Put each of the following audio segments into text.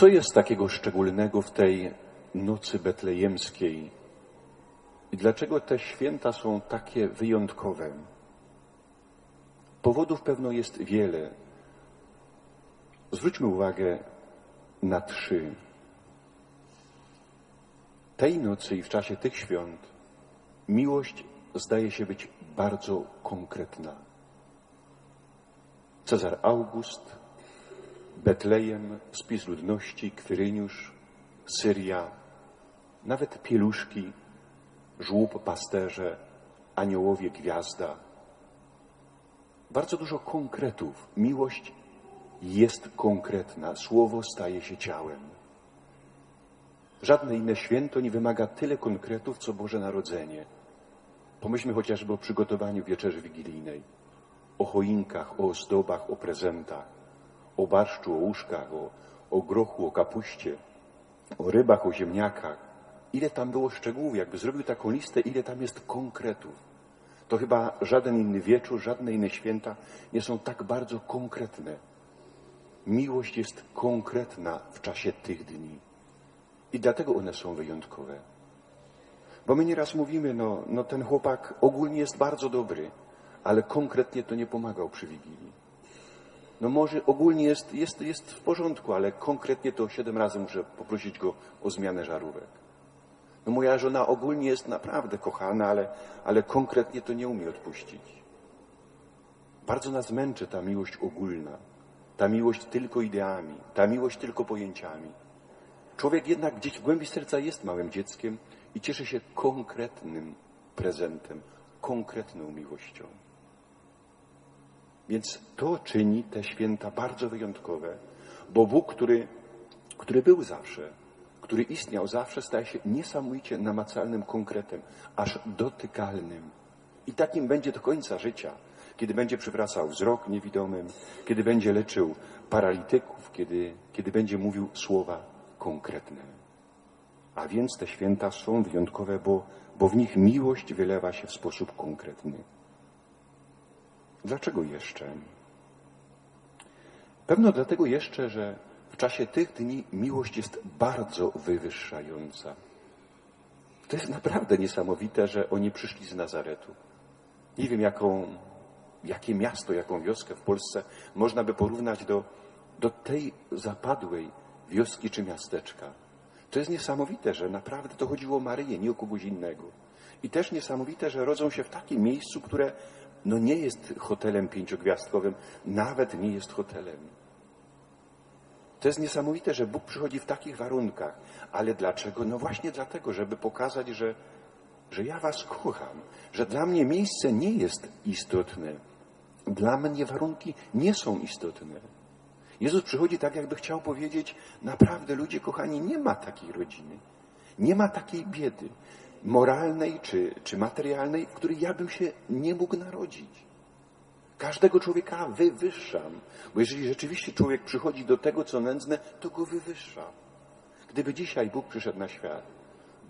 Co jest takiego szczególnego w tej nocy betlejemskiej i dlaczego te święta są takie wyjątkowe? Powodów pewno jest wiele. Zwróćmy uwagę na trzy. Tej nocy i w czasie tych świąt miłość zdaje się być bardzo konkretna. Cezar August, Betlejem, spis ludności, Kwyryniusz, Syria, nawet pieluszki, żłób pasterze, aniołowie gwiazda. Bardzo dużo konkretów. Miłość jest konkretna. Słowo staje się ciałem. Żadne inne święto nie wymaga tyle konkretów, co Boże Narodzenie. Pomyślmy chociażby o przygotowaniu wieczerzy wigilijnej, o choinkach, o ozdobach, o prezentach, barszczu, o łóżkach, o, o grochu, o kapuście, o rybach, o ziemniakach. Ile tam było szczegółów, jakby zrobił taką listę, ile tam jest konkretów. To chyba żaden inny wieczór, żadne inne święta nie są tak bardzo konkretne. Miłość jest konkretna w czasie tych dni. I dlatego one są wyjątkowe. Bo my nieraz mówimy, no, no ten chłopak ogólnie jest bardzo dobry, ale konkretnie to nie pomagał przy Wigilii. No może ogólnie jest, jest, jest w porządku, ale konkretnie to siedem razy muszę poprosić go o zmianę żarówek. No moja żona ogólnie jest naprawdę kochana, ale, ale konkretnie to nie umie odpuścić. Bardzo nas męczy ta miłość ogólna, ta miłość tylko ideami, ta miłość tylko pojęciami. Człowiek jednak gdzieś w głębi serca jest małym dzieckiem i cieszy się konkretnym prezentem, konkretną miłością. Więc to czyni te święta bardzo wyjątkowe, bo Bóg, który, który był zawsze, który istniał zawsze, staje się niesamowicie namacalnym konkretem, aż dotykalnym. I takim będzie do końca życia, kiedy będzie przywracał wzrok niewidomym, kiedy będzie leczył paralityków, kiedy, kiedy będzie mówił słowa konkretne. A więc te święta są wyjątkowe, bo, bo w nich miłość wylewa się w sposób konkretny. Dlaczego jeszcze? Pewno dlatego jeszcze, że w czasie tych dni miłość jest bardzo wywyższająca. To jest naprawdę niesamowite, że oni przyszli z Nazaretu. Nie wiem, jaką, jakie miasto, jaką wioskę w Polsce można by porównać do, do tej zapadłej wioski czy miasteczka. To jest niesamowite, że naprawdę to chodziło o Maryję, nie o kogoś innego. I też niesamowite, że rodzą się w takim miejscu, które no nie jest hotelem pięciogwiazdkowym, nawet nie jest hotelem. To jest niesamowite, że Bóg przychodzi w takich warunkach. Ale dlaczego? No właśnie dlatego, żeby pokazać, że, że ja Was kocham, że dla mnie miejsce nie jest istotne. Dla mnie warunki nie są istotne. Jezus przychodzi tak, jakby chciał powiedzieć, naprawdę ludzie kochani, nie ma takiej rodziny. Nie ma takiej biedy moralnej czy, czy materialnej, w której ja bym się nie mógł narodzić. Każdego człowieka wywyższam, bo jeżeli rzeczywiście człowiek przychodzi do tego, co nędzne, to go wywyższam. Gdyby dzisiaj Bóg przyszedł na świat,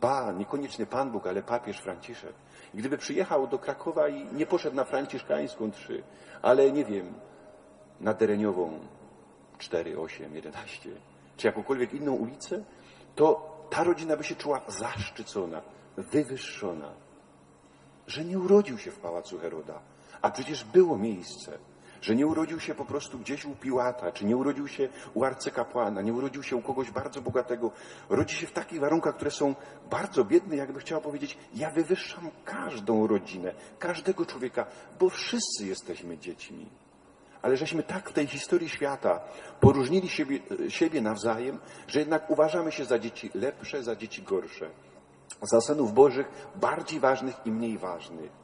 ba, niekoniecznie Pan Bóg, ale papież Franciszek, i gdyby przyjechał do Krakowa i nie poszedł na franciszkańską trzy, ale nie wiem, na Dereniową 4, 8, 11, czy jakąkolwiek inną ulicę, to ta rodzina by się czuła zaszczycona, wywyższona, że nie urodził się w pałacu Heroda, a przecież było miejsce, że nie urodził się po prostu gdzieś u Piłata, czy nie urodził się u arcykapłana, nie urodził się u kogoś bardzo bogatego. Rodzi się w takich warunkach, które są bardzo biedne, jakby chciała powiedzieć, ja wywyższam każdą rodzinę, każdego człowieka, bo wszyscy jesteśmy dziećmi. Ale żeśmy tak w tej historii świata poróżnili siebie, siebie nawzajem, że jednak uważamy się za dzieci lepsze, za dzieci gorsze. Za synów Bożych bardziej ważnych i mniej ważnych.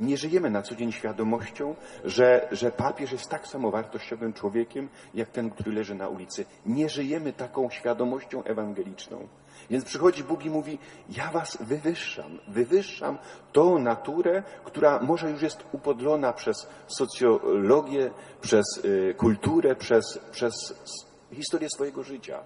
Nie żyjemy na co dzień świadomością, że, że papież jest tak samo wartościowym człowiekiem, jak ten, który leży na ulicy. Nie żyjemy taką świadomością ewangeliczną. Więc przychodzi Bóg i mówi: Ja was wywyższam, wywyższam tą naturę, która może już jest upodlona przez socjologię, przez y, kulturę, przez, przez historię swojego życia.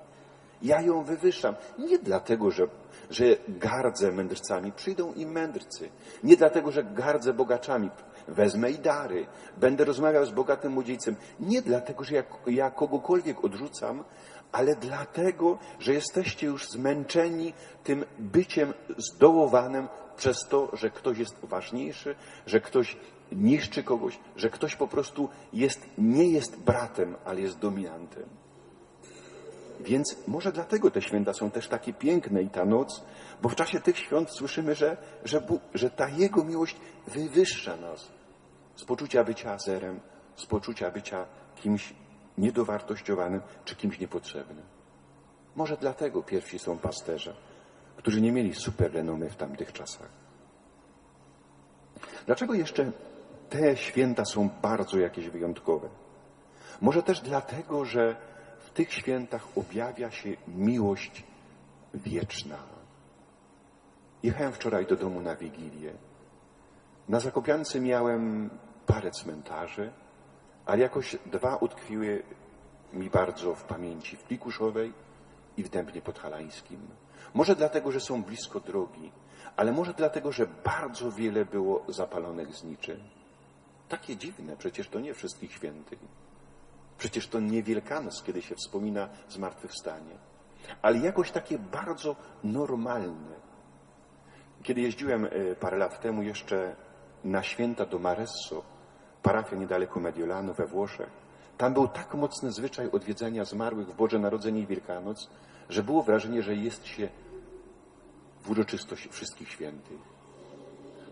Ja ją wywyższam. Nie dlatego, że, że gardzę mędrcami. Przyjdą i mędrcy. Nie dlatego, że gardzę bogaczami. wezmę i dary, będę rozmawiał z bogatym młodzieńcem. Nie dlatego, że ja, ja kogokolwiek odrzucam, ale dlatego, że jesteście już zmęczeni tym byciem zdołowanym przez to, że ktoś jest ważniejszy, że ktoś niszczy kogoś, że ktoś po prostu jest, nie jest bratem, ale jest dominantem. Więc może dlatego te święta są też takie piękne i ta noc, bo w czasie tych świąt słyszymy, że, że, że ta Jego miłość wywyższa nas z poczucia bycia zerem, z poczucia bycia kimś niedowartościowanym czy kimś niepotrzebnym. Może dlatego pierwsi są pasterze, którzy nie mieli super renomy w tamtych czasach. Dlaczego jeszcze te święta są bardzo jakieś wyjątkowe? Może też dlatego, że w tych świętach objawia się miłość wieczna. Jechałem wczoraj do domu na Wigilię. Na Zakopiance miałem parę cmentarzy, ale jakoś dwa utkwiły mi bardzo w pamięci w Plikuszowej i w Dębnie Podhalańskim. Może dlatego, że są blisko drogi, ale może dlatego, że bardzo wiele było zapalonych zniczy. Takie dziwne, przecież to nie wszystkich świętych. Przecież to nie Wielkanoc, kiedy się wspomina zmartwychwstanie. Ale jakoś takie bardzo normalne. Kiedy jeździłem e, parę lat temu jeszcze na święta do Maresso, parafia niedaleko Mediolanu we Włoszech, tam był tak mocny zwyczaj odwiedzania zmarłych w Boże Narodzenie i Wielkanoc, że było wrażenie, że jest się w uroczystość wszystkich świętych.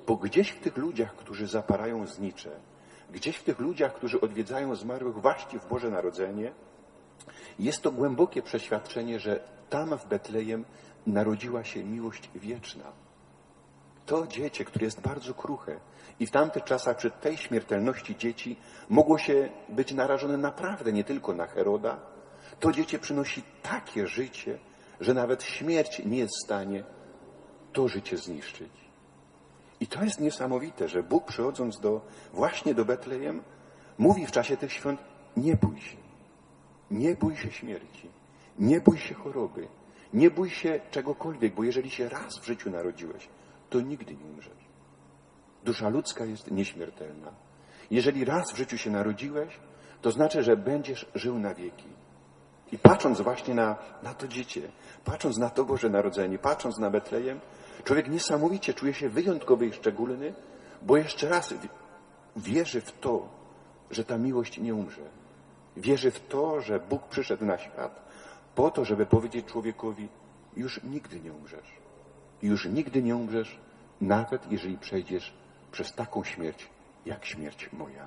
Bo gdzieś w tych ludziach, którzy zaparają znicze, gdzieś w tych ludziach, którzy odwiedzają zmarłych właśnie w Boże Narodzenie, jest to głębokie przeświadczenie, że tam w Betlejem narodziła się miłość wieczna. To dziecię, które jest bardzo kruche i w tamtych czasach przy tej śmiertelności dzieci mogło się być narażone naprawdę nie tylko na Heroda, to dziecię przynosi takie życie, że nawet śmierć nie jest w stanie to życie zniszczyć. I to jest niesamowite, że Bóg przychodząc do, właśnie do Betlejem, mówi w czasie tych świąt, nie bój się. Nie bój się śmierci. Nie bój się choroby. Nie bój się czegokolwiek, bo jeżeli się raz w życiu narodziłeś, to nigdy nie umrzesz. Dusza ludzka jest nieśmiertelna. Jeżeli raz w życiu się narodziłeś, to znaczy, że będziesz żył na wieki. I patrząc właśnie na, na to dziecię, patrząc na to Boże Narodzenie, patrząc na Betlejem, człowiek niesamowicie czuje się wyjątkowy i szczególny, bo jeszcze raz wierzy w to, że ta miłość nie umrze. Wierzy w to, że Bóg przyszedł na świat po to, żeby powiedzieć człowiekowi, już nigdy nie umrzesz. Już nigdy nie umrzesz, nawet jeżeli przejdziesz przez taką śmierć, jak śmierć moja.